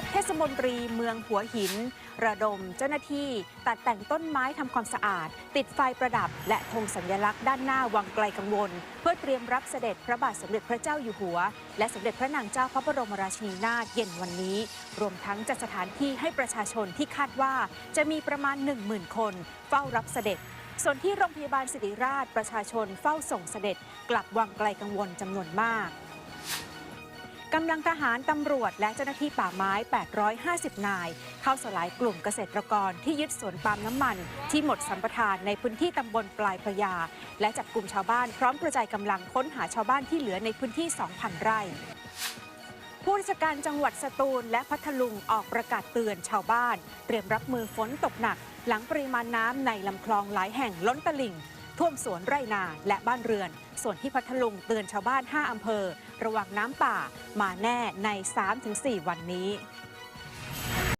กเทศมนตรีเมืองหัวหิน ระดมเจ้าหน้าที่ ตัดแต่งต้นไม้ทำความสะอาด ติดไฟประดับ และธงสัญลักษณ์ด้านหน้าวังไกลกังวล เพื่อเตรียมรับเสด็จพระบาทสมเด็จพระเจ้าอยู่หัว และสมเด็จพระนางเจ้าพระบรมราชินีนาถเย็นวันนี้ รวมทั้งจัดสถานที่ให้ประชาชนที่คาดว่า จะมีประมาณ 10,000 คน เฝ้ารับเสด็จส่วนที่โรงพยาบาลศิริราชประชาชนเฝ้าส่งเสด็จ กลับวังไกลกังวลจำนวนมาก กำลังทหารตำรวจและเจ้าหน้าที่ป่าไม้ 850 นาย เข้าสลายกลุ่มเกษตรกรที่ยึดสวนปาล์มน้ำมัน ที่หมดสัมปทานในพื้นที่ตำบลปลายพระยา และจับกลุ่มชาวบ้านพร้อมกระจายกำลังค้นหาชาวบ้านที่เหลือในพื้นที่ 2,000 ไร่ผู้ราชการจังหวัดสตูลและพัทลุงออกประกาศเตือนชาวบ้าน เตรียมรับมือฝนตกหนัก หลังปริมาณน้ำในลำคลองหลายแห่งล้นตลิ่ง ท่วมสวนไร่นาและบ้านเรือน ส่วนที่พัทลุงเตือนชาวบ้าน 5 อำเภอ ระวังน้ำป่ามาแน่ใน 3-4 วันนี้